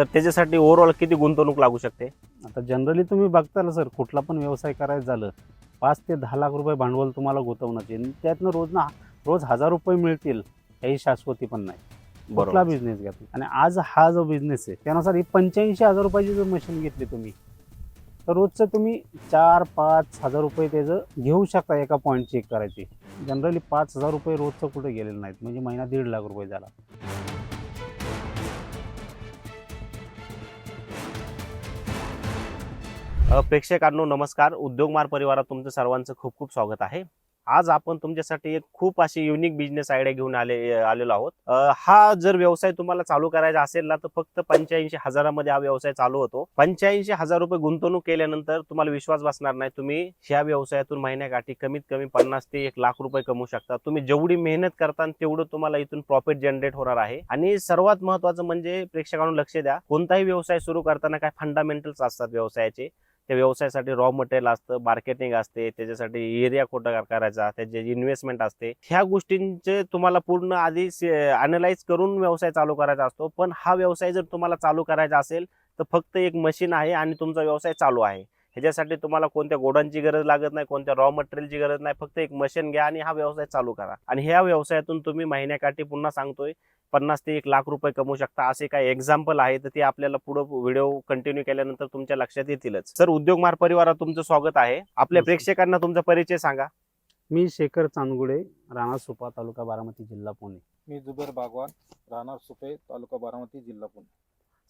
तर त्याच्यासाठी ओव्हरऑल किती गुंतवणूक लागू शकते? आता जनरली तुम्ही बघताल सर कुठला पण व्यवसाय करायचं झालं पाच ते दहा लाख रुपये भांडवल तुम्हाला गुंतवण्याचे. त्यातनं रोज ना रोज हजार रुपये मिळतील काही शाश्वती पण नाही. कुठला बिझनेस घ्या. आणि आज हा जो बिझनेस आहे त्यानुसार ही पंच्याऐंशी हजार रुपयाची जर मशीन घेतली तुम्ही तर रोजचं तुम्ही चार पाच हजार रुपये त्याचं घेऊ शकता एका पॉईंट चेक करायची. जनरली पाच हजार रुपये रोजचं कुठे गेलेलं नाहीत म्हणजे महिना दीड लाख रुपये झाला. प्रेक्षकांनो नमस्कार. उद्योगमार परिवारात तुमचं सर्वांचं खूप खूप स्वागत आहे. आज आपण तुमच्यासाठी एक खूप अशी युनिक बिझनेस आयडिया घेऊन आले आलेलो आहोत. हा जर व्यवसाय तुम्हाला चालू करायचा असेल ना तर फक्त पंच्याऐंशी हजारामध्ये हा व्यवसाय चालू होतो. पंच्याऐंशी हजार रुपये गुंतवणूक केल्यानंतर तुम्हाला विश्वास बसणार नाही. तुम्ही ह्या व्यवसायातून महिन्याकाठी कमीत कमी पन्नास ते एक लाख रुपये कमवू शकता. तुम्ही जेवढी मेहनत करता तेवढं तुम्हाला इथून प्रॉफिट जनरेट होणार आहे. आणि सर्वात महत्वाचं म्हणजे प्रेक्षकांना लक्ष द्या. कोणताही व्यवसाय सुरू करताना काय फंडामेंटल्स असतात व्यवसायाचे? त्या व्यवसायासाठी रॉ मटेरियल असतं मार्केटिंग असते त्याच्यासाठी एरिया कुठं करायचा त्याचे इन्व्हेस्टमेंट असते. ह्या गोष्टींचे तुम्हाला पूर्ण आधी अनालाइज करून व्यवसाय चालू करायचा असतो. पण हा व्यवसाय जर तुम्हाला चालू करायचा असेल तर फक्त एक मशीन आहे आणि तुमचा व्यवसाय चालू आहे. ह्याच्यासाठी तुम्हाला कोणत्या गोडांची गरज लागत नाही कोणत्या रॉ मटेरियलची गरज नाही. फक्त एक मशीन घ्या आणि हा व्यवसाय चालू करा. आणि ह्या व्यवसायातून तुम्ही महिन्याकाठी पुन्हा सांगतोय पन्नास ते एक लाख रुपये कमवू शकता असे काही एक्झाम्पल आहे तर ते आपल्याला पुढे व्हिडिओ कंटिन्यू केल्यानंतर तुमच्या लक्षात येतीलच. सर उद्योगमार परिवारात तुमचं स्वागत आहे. आपल्या. प्रेक्षकांना तुमचा परिचय सांगा. मी शेखर चांदगुडे राणा सुपा तालुका बारामती जिल्हा पुणे. मी जुबेर बागवान राहणार सुपे तालुका बारामती जिल्हा पुणे.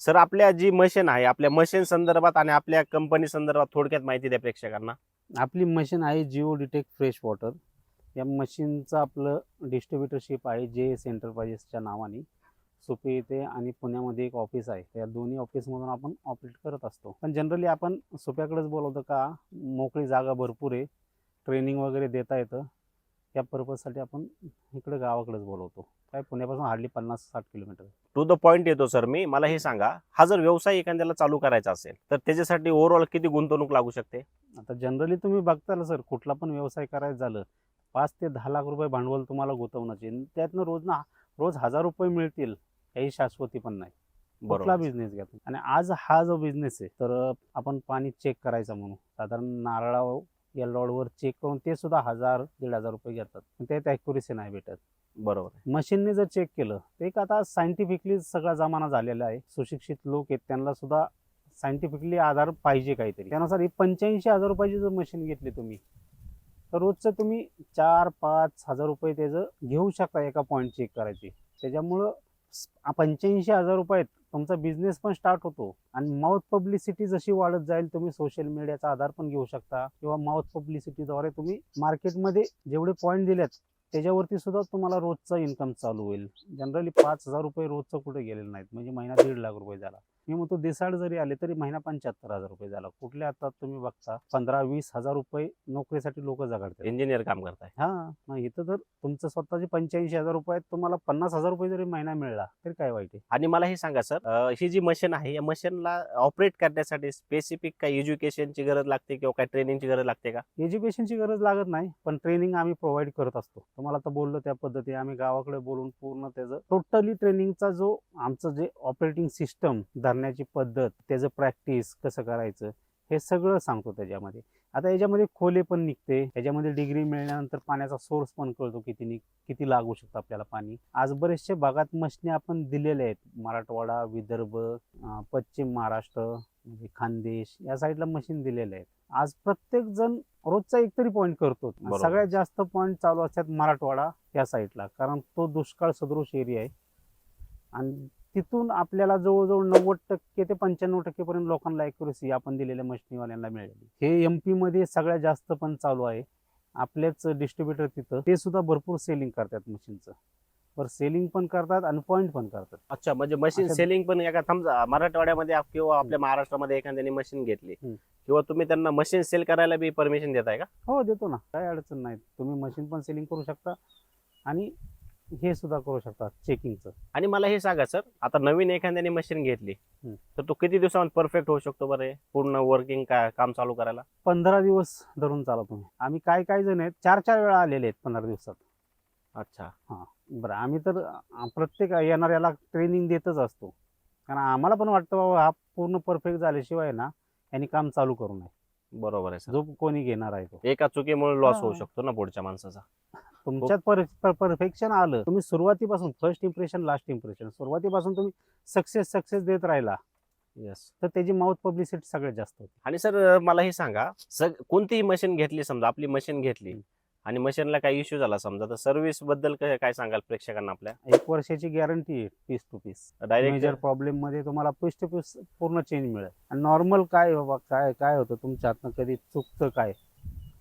सर आपल्या जी मशीन आहे आपल्या मशीन संदर्भात आणि आपल्या कंपनी संदर्भात थोडक्यात माहिती द्या प्रेक्षकांना. आपली मशीन आहे जिओ डिटेक फ्रेश वॉटर या मशीनचं आपलं डिस्ट्रीब्युटरशिप आहे जे एस एंटरप्राइजेसच्या नावाने. सुपे येथे आणि पुण्यामध्ये एक ऑफिस आहे. त्या दोन्ही ऑफिसमधून आपण ऑपरेट करत असतो. पण जनरली आपण सुप्याकडेच बोलवतो का मोकळी जागा भरपूर आहे. ट्रेनिंग वगैरे देता येतं. त्या पर्पजसाठी आपण इकडे गावाकडेच बोलवतो. काय पुण्यापासून हार्डली पन्नास साठ किलोमीटर टू द पॉईंट येतो सर मी. मला हे सांगा हा जर व्यवसाय एखाद्याला चालू करायचा असेल तर त्याच्यासाठी ओव्हरऑल किती गुंतवणूक लागू शकते? आता जनरली तुम्ही बघताल सर कुठला पण व्यवसाय करायचं झालं पाच ते दहा लाख रुपये भांडवल तुम्हाला गुंतवण्याचे त्यातनं रोज ना रोज हजार रुपये मिळतील काही शाश्वती पण नाही. कुठला बिझनेस घ्या. आणि आज हा जो बिझनेस आहे तर आपण पाणी चेक करायचं म्हणून. साधारण नारळा या लॉडवर चेक करून ते सुद्धा हजार दीड हजार रुपये घेतात. पण त्यात ॲक्युरेसी नाही भेटत. बरोबर मशीनने जर चेक केलं तर एक आता सायंटिफिकली सगळा जमाना झालेला आहे. सुशिक्षित लोक आहेत त्यांना सुद्धा सायंटिफिकली आधार पाहिजे काहीतरी. त्यानुसार ही पंच्याऐंशी हजार रुपयाची जर मशीन घेतली तुम्ही तर रोजचं तुम्ही चार पाच हजार रुपये त्याचं घेऊ शकता एका पॉईंट चेक करायची. त्याच्यामुळं पंच्याऐंशी हजार रुपयात तुमचा बिझनेस पण स्टार्ट होतो. आणि माउथ पब्लिसिटी जशी वाढत जाईल तुम्ही सोशल मीडियाचा आधार पण घेऊ शकता. किंवा माउथ पब्लिसिटीद्वारे तुम्ही मार्केटमध्ये जेवढे पॉईंट दिलेत त्याच्यावरती सुद्धा तुम्हाला रोजचा इन्कम चालू होईल. जनरली पाच हजार रुपये रोजचं कुठे गेलेलं नाहीत. म्हणजे महिना दीड लाख रुपये झाला. मी म्हणतो दिसाड जरी आले तरी महिना पंच्याहत्तर हजार रुपये झाला. कुठल्या आता तुम्ही बघता पंधरा वीस हजार रुपये नोकरीसाठी लोक जगाडतात इंजिनियर काम करताय. हा मग इथं जर तुमचं स्वतःचे पंच्याऐंशी हजार रुपयात तुम्हाला पन्नास हजार रुपये जरी महिना मिळला तरी काय वाईट आहे? आणि मला हे सांगा सर ही जी मशीन आहे या मशीनला ऑपरेट करण्यासाठी स्पेसिफिक काही एज्युकेशनची गरज लागते किंवा काही ट्रेनिंगची गरज लागते का? एज्युकेशनची गरज लागत नाही पण ट्रेनिंग आम्ही प्रोव्हाइड करत असतो. तुम्हाला आता बोललो त्या पद्धती आम्ही गावाकडे बोलून पूर्ण त्याचं टोटली ट्रेनिंगचा जो आमचं जे ऑपरेटिंग सिस्टम धरण्याची पद्धत त्याचं प्रॅक्टिस कसं करायचं हे सगळं सांगतो त्याच्यामध्ये. आता याच्यामध्ये खोले पण निघते. याच्यामध्ये डिग्री मिळल्यानंतर पाण्याचा सोर्स पण कळतो किती किती लागू शकतं आपल्याला पाणी. आज बरेचसे भागात मशनी आपण दिलेले आहेत. मराठवाडा विदर्भ पश्चिम महाराष्ट्र म्हणजे खानदेश या साईडला मशीन दिलेले आहेत. आज प्रत्येक जण रोजचा एक तरी पॉईंट करतो. सगळ्यात जास्त पॉईंट चालू असतात मराठवाडा या साईडला कारण तो दुष्काळ सदृश एरिया आहे. आणि तिथून आपल्याला जवळजवळ नव्वद टक्के ते पंच्याण्णव टक्के पर्यंत लोकांना ॲक्युरेसी आपण दिलेल्या मशिनीवाल्यांना मिळाली हे एम पी मध्ये सगळ्यात जास्त पण चालू आहे. आपलेच डिस्ट्रीब्युटर तिथं. ते सुद्धा भरपूर सेलिंग करतात मशीनचं बरं सेलिंग पण करतात आणि पॉईंट पण करतात. अच्छा म्हणजे मशीन सेलिंग पण एका समजा मराठवाड्यामध्ये किंवा आपल्या महाराष्ट्रामध्ये एखाद्याने मशीन घेतली. किंवा तुम्ही त्यांना मशीन सेल करायला बी परमिशन देताय का? हो देतो ना. काय अडचण नाही. तुम्ही मशीन पण सेलिंग करू शकता. आणि हे सुद्धा करू शकता चेकिंगचं आणि मला हे सांगा सर आता नवीन एखाद्याने मशीन घेतली हम्म. तर तो किती दिवसामध्ये परफेक्ट होऊ शकतो बरं हे? पूर्ण वर्किंग काय काम चालू करायला? पंधरा दिवस धरून चाला तुम्ही. आम्ही काय काय जण आहेत चार चार वेळा आलेले आहेत पंधरा दिवसात. अच्छा. बरं आम्ही तर अं, प्रत्येक येणाऱ्याला ट्रेनिंग देतच असतो. कारण आम्हाला पण वाटतं बाबा हा पूर्ण परफेक्ट झाल्याशिवाय ना यांनी काम चालू करू नये. बरोबर आहे सर. जो कोणी घेणार आहे तो? एका चुकीमुळे लॉस होऊ हा. शकतो ना पुढच्या माणसाचा. तुमच्यात परफेक्शन आलं. तुम्ही सुरुवातीपासून फर्स्ट इम्प्रेशन लास्ट इम्प्रेशन सुरुवातीपासून तुम्ही सक्सेस सक्सेस देत राहिला. येस तर त्याची माउथ पब्लिसिटी सगळ्यात जास्त होती. आणि सर मला हे सांगा. सग कोणतीही मशीन घेतली समजा आपली मशीन घेतली. आणि मशीनला काही इश्यू झाला समजा तर सर्व्हिसबद्दल काय सांगाल प्रेक्षकांना आपल्या? एक वर्षाची गॅरंटी आहे piece to piece major direct प्रॉब्लेममध्ये तुम्हाला पीस टू पीस पूर्ण चेंज मिळेल. आणि नॉर्मल काय बाबा? काय काय होतं तुमच्या हातनं कधी चुकतं काय.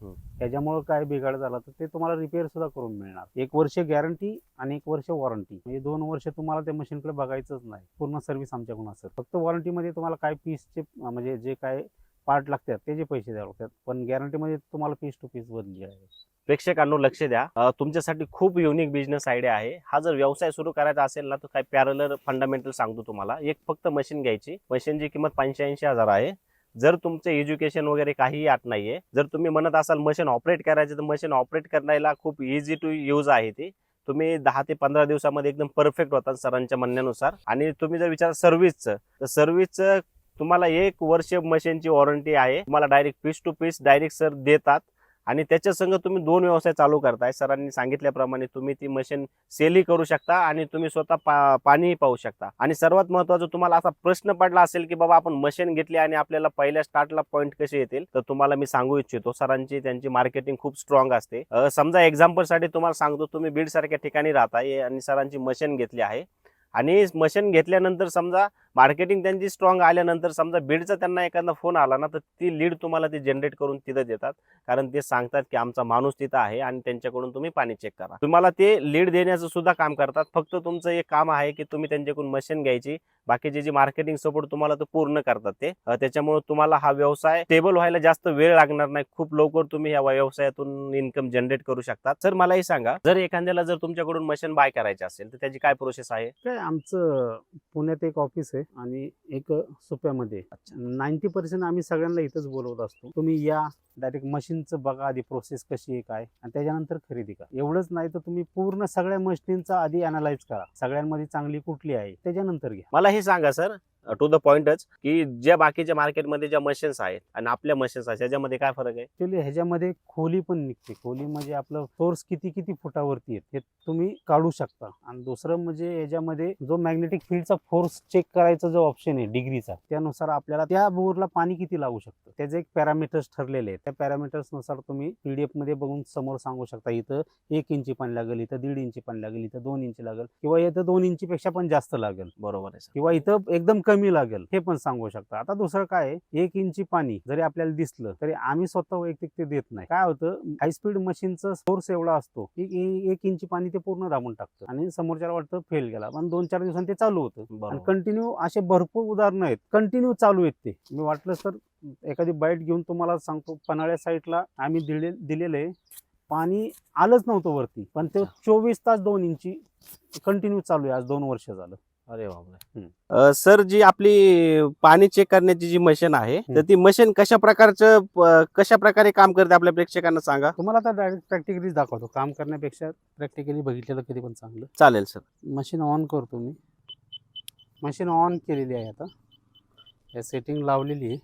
त्याच्यामुळे काय बिघाड झाला तर ते तुम्हाला रिपेअर सुद्धा करून मिळणार. एक वर्ष गॅरंटी आणि एक वर्ष वॉरंटी म्हणजे दोन वर्ष तुम्हाला त्या मशीनकडे बघायचंच नाही. पूर्ण सर्व्हिस आमच्याकडून असेल. फक्त वॉरंटीमध्ये तुम्हाला काय पीसचे म्हणजे जे काय पार्ट लागतात त्याचे पैसे द्यावे लागतात. पण गॅरंटीमध्ये तुम्हाला पीस टू पीस बदली आहे. प्रेक्षकांनो लक्ष द्या. तुमच्यासाठी खूप युनिक बिझनेस आयडिया आहे. हा जर व्यवसाय सुरू करायचा असेल ना तर काय पॅरलर फंडामेंटल सांगतो तुम्हाला. एक फक्त मशीन घ्यायची. मशीनची किंमत पंच्याऐंशी हजार आहे. जर तुमचं एज्युकेशन वगैरे काहीही आत नाहीये जर तुम्ही म्हणत असाल मशीन ऑपरेट करायचं तर मशीन ऑपरेट करायला खूप इझी टू यूज आहे ती. तुम्ही दहा ते पंधरा दिवसामध्ये एकदम परफेक्ट होतात सरांच्या म्हणण्यानुसार. आणि तुम्ही जर विचार सर्व्हिसचं तर सर्व्हिसचं तुम्हाला एक वर्ष मशीनची वॉरंटी आहे. तुम्हाला direct piece to piece direct sir देतात. आणि त्याच्या संग तुम्ही दोन व्यवसाय चालू करताय. सरांनी सांगितल्याप्रमाणे तुम्ही ती मशीन सेलही करू शकता आणि तुम्ही स्वतः पा पाणीही पाहू शकता. आणि सर्वात महत्वाचं तुम्हाला असा प्रश्न पडला असेल की बाबा आपण मशीन घेतली आणि आपल्याला पहिल्या स्टार्टला पॉईंट कसे येतील? तर तुम्हाला मी सांगू इच्छितो सरांची त्यांची मार्केटिंग खूप स्ट्रॉंग असते. समजा एक्झाम्पलसाठी तुम्हाला सांगतो तुम्ही बीड सारख्या ठिकाणी राहताय आणि सरांची मशीन घेतली आहे. आणि मशीन घेतल्यानंतर समजा मार्केटिंग त्यांची स्ट्रॉंग आल्यानंतर समजा बीडचा त्यांना एखादा फोन आला ना तर ती लीड तुम्हाला ते जनरेट करून तिथं देतात. कारण ते सांगतात की आमचा माणूस तिथं आहे आणि त्यांच्याकडून तुम्ही पाणी चेक करा. तुम्हाला ते लीड देण्याचं सुद्धा काम करतात. फक्त तुमचं एक काम आहे की तुम्ही त्यांच्याकडून मशीन घ्यायची. बाकीचे जे मार्केटिंग सपोर्ट तुम्हाला ते पूर्ण करतात ते. त्याच्यामुळे तुम्हाला हा व्यवसाय स्टेबल व्हायला जास्त वेळ लागणार नाही. खूप लवकर तुम्ही या व्यवसायातून इन्कम जनरेट करू शकतात. सर मलाही सांगा जर एखाद्याला जर तुमच्याकडून मशीन बाय करायची असेल तर त्याची काय प्रोसेस आहे? काय आमचं पुण्यात एक ऑफिस आहे. आणि एक सुप्यामध्ये. नाईन्टी पर्सेंट आम्ही सगळ्यांना इथंच बोलवत असतो. तुम्ही या डायरेक्ट मशीनचं बघा आधी प्रोसेस कशी आहे काय. आणि त्याच्यानंतर खरेदी करा. एवढंच नाही तर तुम्ही पूर्ण सगळ्या मशीनचा आधी अनालाइज करा. सगळ्यांमध्ये चांगली कुठली आहे त्याच्यानंतर घ्या. मला हे सांगा सर टू द पॉइंटच की ज्या बाकीच्या मार्केटमध्ये ज्या मशीन्स आहेत आणि आपल्या मशीन्स आहेत त्याच्यामध्ये काय फरक आहे? ऍक्च्युली ह्याच्यामध्ये खोली पण निघते. खोली म्हणजे आपलं सोर्स किती किती फुटावरती आहे हे तुम्ही काढू शकता. आणि दुसरं म्हणजे याच्यामध्ये जो मॅग्नेटिक फील्डचा फोर्स चेक करायचा जो ऑप्शन आहे डिग्रीचा त्यानुसार आपल्याला त्या बोरला पाणी किती लागू शकतं? त्याचे एक पॅरामीटर्स ठरलेले आहेत. त्या पॅरामीटर्सनुसार तुम्ही पीडीएफमध्ये बघून समोर सांगू शकता इथं एक इंची पाणी लागेल इथं दीड इंची पाणी लागेल इथं दोन इंची लागेल किंवा इथं दोन इंचीपेक्षा पण जास्त लागेल. बरोबर आहे किंवा इथं एकदम कमी लागेल हे पण सांगू शकता. आता दुसरं काय एक इंची पाणी जरी आपल्याला दिसलं तरी आम्ही स्वतः वैयक्तिक ते देत नाही. काय होतं हाय स्पीड मशीनचा फोर्स एवढा असतो की एक इंची पाणी ते पूर्ण दाबून टाकतं आणि समोरच्याला वाटतं फेल गेला. पण दोन चार दिवसांनी ते चालू होतं. आणि कंटिन्यू असे भरपूर उदाहरणं आहेत. कंटिन्यू चालू आहेत ते. मी वाटलं तर एखादी बाईट घेऊन तुम्हाला सांगतो पन्हाळ्या साईडला आम्ही दिले दिलेले पाणी आलंच नव्हतं वरती. पण ते चोवीस तास दोन इंची कंटिन्यू चालू आहे. आज दोन वर्ष झालं. अरे बापरे. सर जी आपली पाणी चेक करण्याची जी मशीन आहे तर. ती मशीन कशा प्रकारचं कशा प्रकारे काम करते आपल्या प्रेक्षकांना सांगा? तुम्हाला आता डायरेक्ट प्रॅक्टिकली दाखवतो. काम करण्यापेक्षा प्रॅक्टिकली बघितलेलं कधी पण चांगलं. चालेल सर. मशीन ऑन करतो मी. मशीन ऑन केलेली आहे आता. या सेटिंग लावलेली आहे.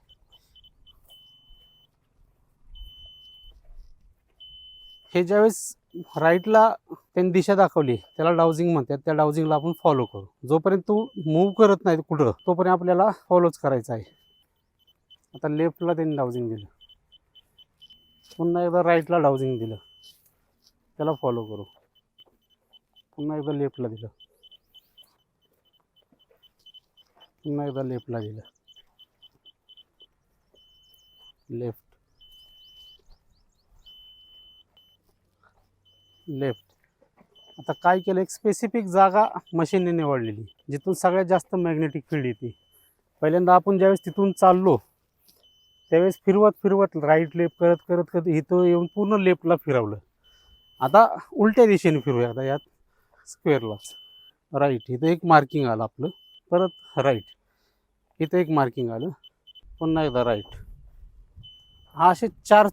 हे ज्यावेळेस राईटला त्यांनी दिशा दाखवली. त्याला डाउजिंग म्हणतात. त्या डाउजिंगला आपण फॉलो करू. जोपर्यंत तो मूव्ह करत नाही कुठं तोपर्यंत आपल्याला फॉलोच करायचा आहे. आता लेफ्टला त्यांनी डाउजिंग दिलं. पुन्हा एकदा राईटला डाउजिंग दिलं. त्याला फॉलो करू. पुन्हा एकदा लेफ्टला दिलं. पुन्हा एकदा लेफ्टला दिलं. लेफ्ट लेफ्ट आता काय केलं एक स्पेसिफिक जागा मशीनने निवडलेली जिथून सगळ्यात जास्त मॅग्नेटिक फील्ड येते. पहिल्यांदा आपण ज्यावेळेस तिथून चाललो त्यावेळेस फिरवत फिरवत राईट लेफ्ट करत करत करत इथं येऊन पूर्ण लेफ्टला फिरवलं. आता उलट्या दिशेने फिरूया आता यात स्क्वेअरलाच राईट इथं एक मार्किंग आलं आपलं. परत राईट इथं एक मार्किंग आलं. पुन्हा एकदा राईट हा असे चार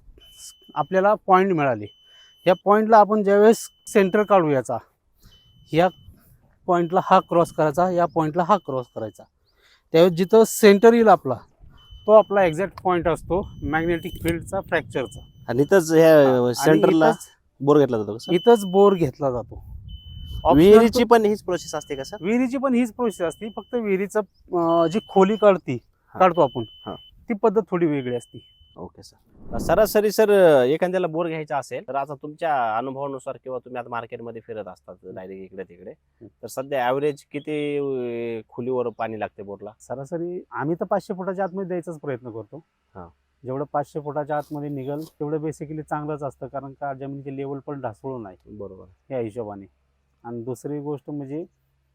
आपल्याला पॉईंट मिळाले. या पॉईंटला आपण ज्यावेळेस सेंटर काढू याचा या पॉईंटला हा क्रॉस करायचा या पॉईंटला हा क्रॉस करायचा त्यावेळेस जिथं सेंटर येईल आपला तो आपला एक्झॅक्ट पॉईंट असतो मॅग्नेटिक फील्डचा फ्रॅक्चरचा आणि इथंच ह्या सेंटरला बोर घेतला जातो का? इथंच बोर घेतला जातो विहिरीची पण हीच प्रोसेस असते का सर विहिरीची पण हीच प्रोसेस असते फक्त विहिरीचं जी खोली काढती. काढतो आपण हा. ती पद्धत थोडी वेगळी असते ओके सर. सरासरी सर एखाद्याला बोर घ्यायचा असेल तर आता तुमच्या अनुभवानुसार किंवा तुम्ही आता मार्केटमध्ये फिरत असतात डायरेक्ट इकडे तिकडे तर सध्या ॲव्हरेज किती खोलीवर पाणी लागते बोरला? सरासरी आम्ही तर पाचशे फुटाच्या आतमध्ये द्यायचाच प्रयत्न करतो. हा. जेवढं पाचशे फुटाच्या आतमध्ये निघल तेवढं बेसिकली चांगलंच असतं कारण का जमिनीची लेवल पण ढासळू नाही बरोबर. या हिशोबाने. आणि दुसरी गोष्ट म्हणजे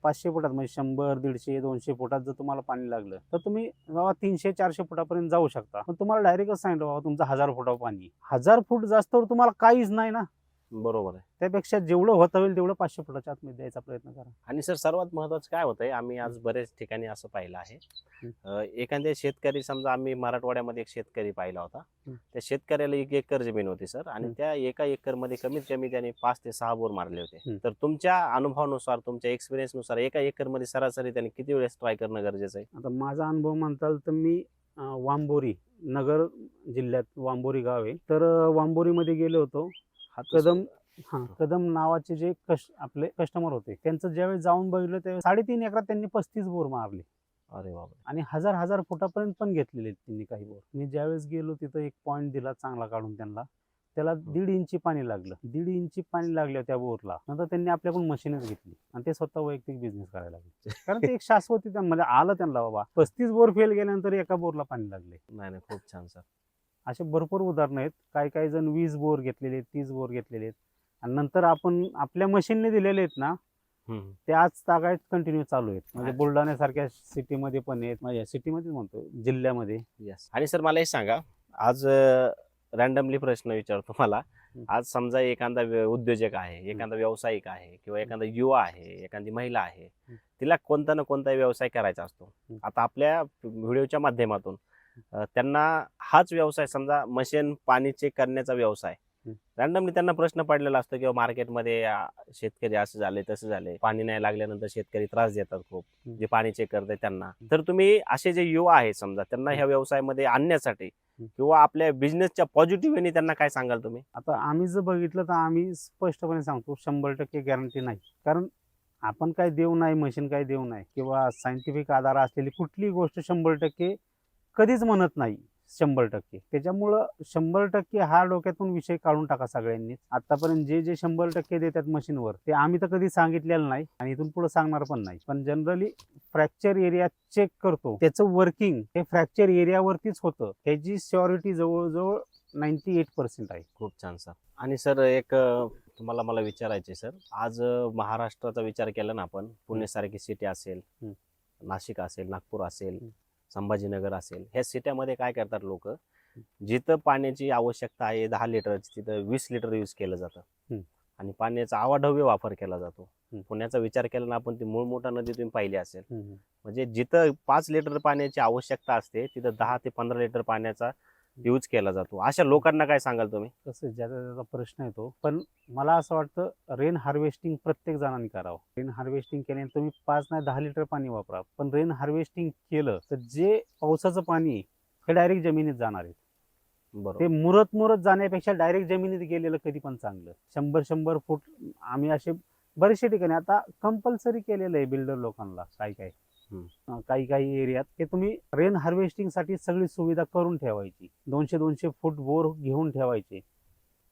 पाचशे फुटात म्हणजे शंभर दीडशे दोनशे फुटात जर तुम्हाला पाणी लागलं तर तुम्ही बाबा तीनशे चारशे फुटापर्यंत जाऊ शकता. पण तुम्हाला डायरेक्टच सांगितलं बाबा तुमचं हजार फुटावर पाणी हजार फूट जास्तवर तुम्हाला काहीच नाही ना. बरोबर आहे. त्यापेक्षा जेवढं होता होईल तेवढं पाचशे फुटाच्या आतमध्ये द्यायचा प्रयत्न करा. आणि सर सर्वात महत्वाचं काय होतंय आम्ही आज बरेच ठिकाणी असं पाहिलं आहे. अं, एखाद्या शेतकरी समजा आम्ही मराठवाड्यामध्ये एक शेतकरी पाहिला होता. त्या शेतकऱ्याला एक एकर जमीन होती सर. आणि. त्या एका एकरमध्ये कमीत कमी त्याने पाच ते सहा बोर मारले होते. तर तुमच्या अनुभवानुसार तुमच्या एक्सपिरियन्सनुसार एका एकरमध्ये सरासरी त्याने किती वेळेस ट्राय करणं गरजेचं आहे? आता माझा अनुभव म्हणताल तर मी अं, वांबोरी नगर जिल्ह्यात वांबोरी गाव आहे. तर अं, वांबोरीमध्ये गेलो होतो. कदम हा कदम नावाचे जे कश आपले कस्टमर होते त्यांचं ज्यावेळेस जाऊन बघितलं त्यावेळेस साडेतीन एकरात त्यांनी पस्तीस बोर मारले. अरे बाबा आणि हजार हजार फुटापर्यंत पण घेतलेले त्यांनी काही बोर. मी ज्यावेळेस गेलो तिथं एक पॉईंट दिला चांगला काढून त्यांना. त्याला दीड इंची पाणी लागलं. दीड इंची पाणी लागलं त्या बोरला. नंतर त्यांनी आपल्याकडून मशीनच घेतली. आणि ते स्वतः वैयक्तिक बिझनेस करायला लागले. कारण ते एक शाश्वती म्हणजे आलं त्यांना बाबा. पस्तीस बोर फेल गेल्यानंतर एका बोरला पाणी लागले. नाही नाही खूप छान सर असे भरपूर उदाहरणं आहेत. काही काही जण वीस बोर घेतलेले आहेत तीस बोर घेतलेले आहेत. आणि नंतर आपण आपल्या मशीनने दिलेले आहेत ना ते आज तागायत कंटिन्यू चालू आहेत. म्हणजे. बुलढाण्यासारख्या सिटीमध्ये पण आहेत. म्हणजे सिटीमध्येच म्हणतो जिल्ह्यामध्ये. येस आणि सर मला हे सांगा. आज रॅन्डमली प्रश्न विचारतो मला. आज समजा एखादा उद्योजक आहे एखादा व्यावसायिक आहे किंवा एखादा युवा आहे एखादी महिला आहे. तिला कोणता ना कोणता व्यवसाय करायचा असतो. आता आपल्या व्हिडिओच्या माध्यमातून त्यांना हाच व्यवसाय समजा मशीन पाणी चेक करण्याचा व्यवसाय. रॅन्डमली त्यांना प्रश्न पडलेला असतो किंवा मार्केटमध्ये शेतकरी असं झाले तसं झाले. पाणी नाही लागल्यानंतर शेतकरी त्रास देतात खूप. जे पाणी चेक करते त्यांना तर तुम्ही असे जे युवा आहेत समजा त्यांना ह्या व्यवसायामध्ये आणण्यासाठी किंवा आपल्या बिझनेसच्या पॉझिटिव्ह त्यांना काय सांगाल तुम्ही? आता आम्ही जर बघितलं तर आम्ही स्पष्टपणे सांगतो शंभर टक्के गॅरंटी नाही. कारण आपण काय देऊ नाही मशीन काय देऊ नाही किंवा सायंटिफिक आधार असलेली कुठलीही गोष्ट शंभर टक्के कधीच म्हणत नाही. शंभर टक्के. त्याच्यामुळं शंभर टक्के हा डोक्यातून विषय काढून टाका सगळ्यांनीच. आतापर्यंत जे जे शंभर टक्के देतात मशीनवर ते आम्ही तर कधी सांगितलेलं नाही आणि इथून पुढे सांगणार पण नाही. पण जनरली फ्रॅक्चर एरिया चेक करतो. त्याचं वर्किंग हे फ्रॅक्चर एरियावरतीच होतं. त्याची सिक्युरिटी जवळजवळ नाईन्टी एट पर्सेंट आहे. खूप छान सर. आणि सर एक तुम्हाला मला विचारायचे सर. आज महाराष्ट्राचा विचार केला ना आपण पुणे सारखी सिटी असेल. नाशिक असेल नागपूर असेल. संभाजीनगर असेल ह्या सिट्यामध्ये काय करतात लोक जिथं पाण्याची आवश्यकता आहे दहा लिटरची तिथं वीस लिटर यूज केलं जातं. आणि पाण्याचा आवाढव्य वापर केला जातो. पुण्याचा विचार केला ना आपण ती मूळ मोठा नदी तुम्ही पाहिली असेल. म्हणजे जिथं पाच लिटर पाण्याची आवश्यकता असते तिथं दहा ते पंधरा लिटर पाण्याचा यूज केला जातो. अशा लोकांना काय सांगाल तुम्ही? तसं ज्याचा त्याचा प्रश्न येतो. पण मला असं वाटतं रेन हार्वेस्टिंग प्रत्येक जणांनी करावं. रेन हार्वेस्टिंग केल्याने तुम्ही पाच नाही दहा लिटर पाणी वापरा. पण रेन हार्वेस्टिंग केलं तर जे पावसाचं पाणी आहे, हे डायरेक्ट जमिनीत जाणार आहे. ते मुरत मुरत जाण्यापेक्षा डायरेक्ट जमिनीत गेलेलं कधी पण चांगलं. शंभर शंभर फूट आम्ही असे बरेचशे ठिकाणी आता कंपल्सरी केलेलं आहे बिल्डर लोकांना हम्म. अं, काही काही एरियात. की तुम्ही रेन हार्वेस्टिंगसाठी सगळी सुविधा करून ठेवायची. दोनशे दोनशे फूट बोर घेऊन ठेवायचे.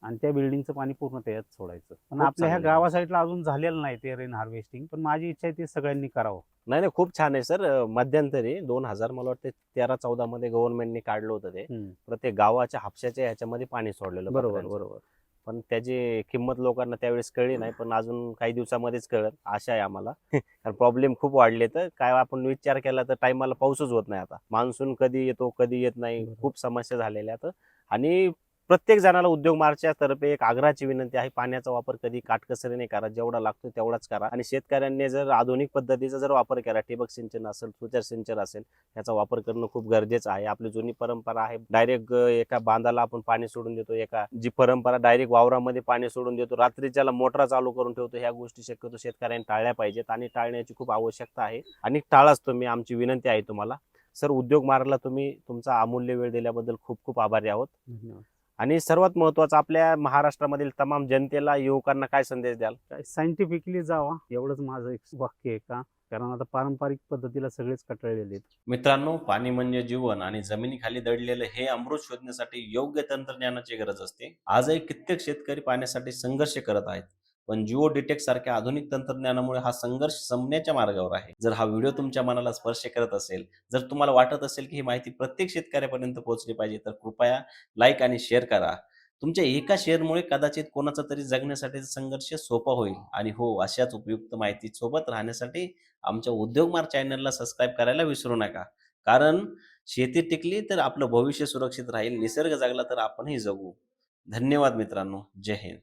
आणि त्या बिल्डिंगचं पाणी पूर्ण त्याच्यात सोडायचं. पण आपल्या ह्या. गावा साईडला अजून झालेलं नाही ते रेन हार्वेस्टिंग पण माझी इच्छा आहे ते सगळ्यांनी करावं. नाही नाही खूप छान आहे सर. मध्यंतरी दोन हजार मला वाटतं तेरा चौदा मध्ये गव्हर्नमेंटने काढलं होतं ते. प्रत्येक गावाच्या हापशाच्या ह्याच्यामध्ये पाणी सोडलेलं पत्र्यांचं. बरोबर. पण त्याची किंमत लोकांना त्यावेळेस कळली नाही पण अजून काही दिवसामध्येच कळत आशा आहे आम्हाला. कारण प्रॉब्लेम खूप वाढले तर काय आपण विचार केला तर टाइमाला पाऊसच होत नाही आता. मान्सून कधी येतो कधी येत नाही. खूप समस्या झालेल्या आहेत. आणि प्रत्येक जणाला उद्योग मार्चच्या तर्फे एक आग्रहाची विनंती आहे पाण्याचा वापर कधी काटकसरीने करा जेवढा लागतो तेवढाच करा. आणि शेतकऱ्यांनी जर आधुनिक पद्धतीचा जर वापर केला ठिबक सिंचन असेल तुषार सिंचन असेल याचा वापर करणं खूप गरजेचं आहे. आपली जुनी परंपरा आहे डायरेक्ट एका बांधाला आपण पाणी सोडून देतो एका जी परंपरा डायरेक्ट वावरामध्ये पाणी सोडून देतो रात्री ज्याला मोटरा चालू करून ठेवतो ह्या गोष्टी शक्यतो शेतकऱ्यांनी टाळल्या पाहिजेत आणि टाळण्याची खूप आवश्यकता आहे. आणि टाळाच तुम्ही आमची विनंती आहे तुम्हाला. सर उद्योग मार्गला तुम्ही तुमचा अमूल्य वेळ दिल्याबद्दल खूप खूप आभारी आहोत. धन्यवाद. आणि सर्वात महत्वाचं आपल्या महाराष्ट्रामधील तमाम जनतेला युवकांना काय संदेश द्याल? काय सायंटिफिकली जावा एवढंच माझं एक वाक्य आहे का? कारण आता पारंपरिक पद्धतीला सगळेच कटाळलेले आहेत. मित्रांनो पाणी म्हणजे जीवन आणि जमिनीखाली दडलेलं हे अमृत शोधण्यासाठी योग्य तंत्रज्ञानाची गरज असते. आजही कित्येक शेतकरी पाण्यासाठी संघर्ष करत आहेत. पण जिओ डिटेक्ट सारख्या आधुनिक तंत्रज्ञानामुळे हा संघर्ष संपण्याच्या मार्गावर आहे. जर हा व्हिडिओ तुमच्या मनाला स्पर्श करत असेल जर तुम्हाला वाटत असेल की ही माहिती प्रत्येक शेतकऱ्यापर्यंत पोहोचली पाहिजे तर कृपया लाईक आणि शेअर करा. तुमच्या एका शेअरमुळे कदाचित कोणाचा तरी जगण्यासाठी संघर्ष सोपा होईल. आणि हो अशाच उपयुक्त माहिती सोबत राहण्यासाठी आमच्या उद्योगमार चॅनलला सबस्क्राईब करायला विसरू नका. कारण शेती टिकली तर आपलं भविष्य सुरक्षित राहील. निसर्ग जगला तर आपणही जगू. धन्यवाद मित्रांनो. जय हिंद.